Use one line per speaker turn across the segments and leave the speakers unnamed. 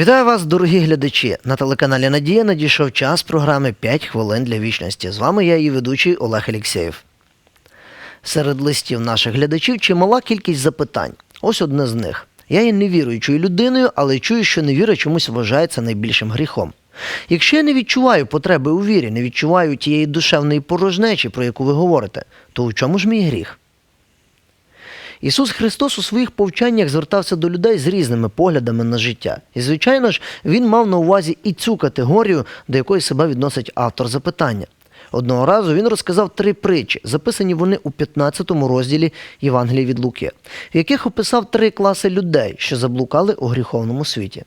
Вітаю вас, дорогі глядачі! На телеканалі Надія надійшов час програми «5 хвилин для вічності. З вами я, її ведучий Олег Алєксєєв. Серед листів наших глядачів чимала кількість запитань. Ось одне з них. Я є невіруючою людиною, але чую, що невіра чомусь вважається найбільшим гріхом. Якщо я не відчуваю потреби у вірі, не відчуваю тієї душевної порожнечі, про яку ви говорите, то у чому ж мій гріх? Ісус Христос у своїх повчаннях звертався до людей з різними поглядами на життя. І, звичайно ж, він мав на увазі і цю категорію, до якої себе відносить автор запитання. Одного разу він розказав три притчі, записані вони у 15 розділі Євангелії від Луки, в яких описав три класи людей, що заблукали у гріховному світі.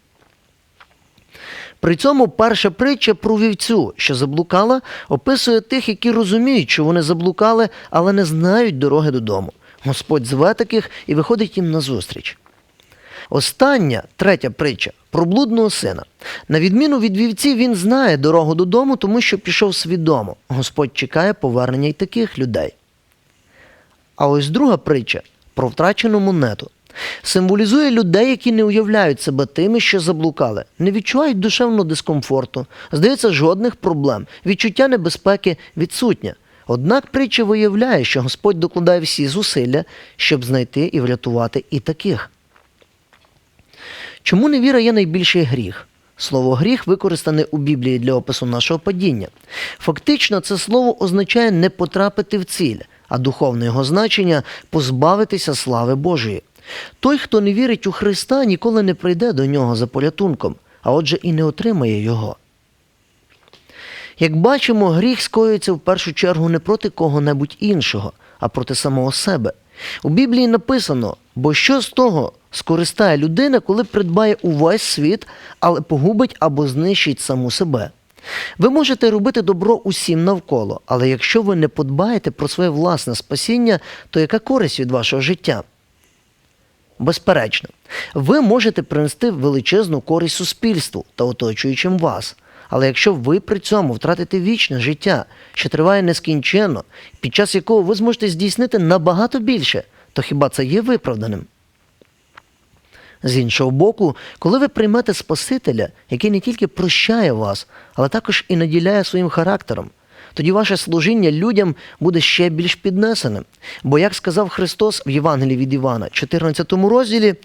При цьому перша притча про вівцю, що заблукала, описує тих, які розуміють, що вони заблукали, але не знають дороги додому. Господь зве таких і виходить їм назустріч. Остання, третя притча про блудного сина. На відміну від вівці, він знає дорогу додому, тому що пішов свідомо. Господь чекає повернення й таких людей. А ось друга притча про втрачену монету. Символізує людей, які не уявляють себе тими, що заблукали, не відчувають душевного дискомфорту, здається, жодних проблем, відчуття небезпеки відсутнє. Однак притча виявляє, що Господь докладає всі зусилля, щоб знайти і врятувати і таких. Чому невіра є найбільший гріх? Слово гріх використане у Біблії для опису нашого падіння. Фактично, це слово означає не потрапити в ціль, а духовне його значення позбавитися слави Божої. Той, хто не вірить у Христа, ніколи не прийде до нього за порятунком, а отже і не отримає його. Як бачимо, гріх скоюється в першу чергу не проти кого-небудь іншого, а проти самого себе. У Біблії написано: бо що з того скористає людина, коли придбає увесь світ, але погубить або знищить саму себе. Ви можете робити добро усім навколо, але якщо ви не подбаєте про своє власне спасіння, то яка користь від вашого життя? Безперечно, ви можете принести величезну користь суспільству та оточуючим вас. Але якщо ви при цьому втратите вічне життя, що триває нескінченно, під час якого ви зможете здійснити набагато більше, то хіба це є виправданим? З іншого боку, коли ви приймете Спасителя, який не тільки прощає вас, але також і наділяє своїм характером, тоді ваше служіння людям буде ще більш піднесеним. Бо, як сказав Христос в Євангелії від Івана, 14 розділі,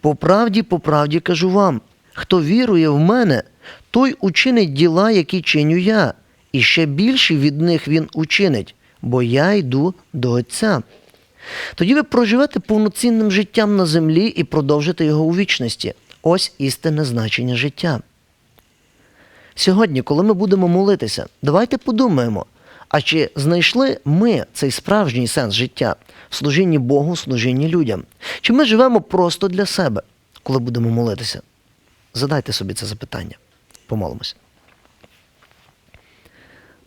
по правді, по правді кажу вам, хто вірує в мене, той учинить діла, які чиню я, і ще більші від них він учинить, бо я йду до Отця. Тоді ви проживете повноцінним життям на землі і продовжите його у вічності. Ось істинне значення життя. Сьогодні, коли ми будемо молитися, давайте подумаємо, а чи знайшли ми цей справжній сенс життя в служінні Богу, в служінні людям? Чи ми живемо просто для себе, коли будемо молитися? Задайте собі це запитання. Помолимося.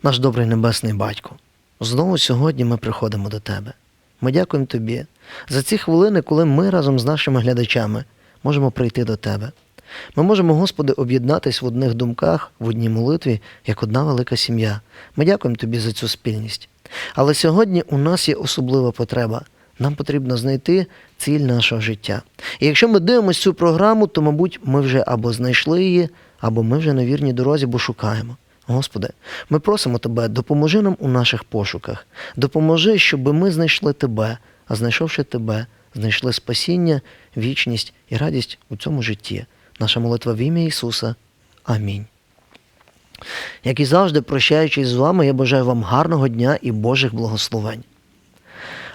Наш добрий небесний батько, знову сьогодні ми приходимо до Тебе. Ми дякуємо Тобі за ці хвилини, коли ми разом з нашими глядачами можемо прийти до Тебе. Ми можемо, Господи, об'єднатись в одних думках, в одній молитві, як одна велика сім'я. Ми дякуємо Тобі за цю спільність. Але сьогодні у нас є особлива потреба. Нам потрібно знайти ціль нашого життя. І якщо ми дивимося цю програму, то, мабуть, ми вже або знайшли її, або ми вже на вірній дорозі, бо шукаємо. Господи, ми просимо Тебе, допоможи нам у наших пошуках. Допоможи, щоб ми знайшли Тебе, а знайшовши Тебе, знайшли спасіння, вічність і радість у цьому житті. Наша молитва в ім'я Ісуса. Амінь. Як і завжди, прощаючись з вами, я бажаю вам гарного дня і Божих благословень.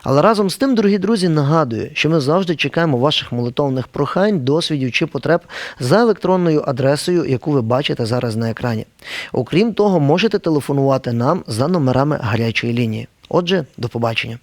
Але разом з тим, дорогі друзі, нагадую, що ми завжди чекаємо ваших молитовних прохань, досвідів чи потреб за електронною адресою, яку ви бачите зараз на екрані. Окрім того, можете телефонувати нам за номерами гарячої лінії. Отже, до побачення.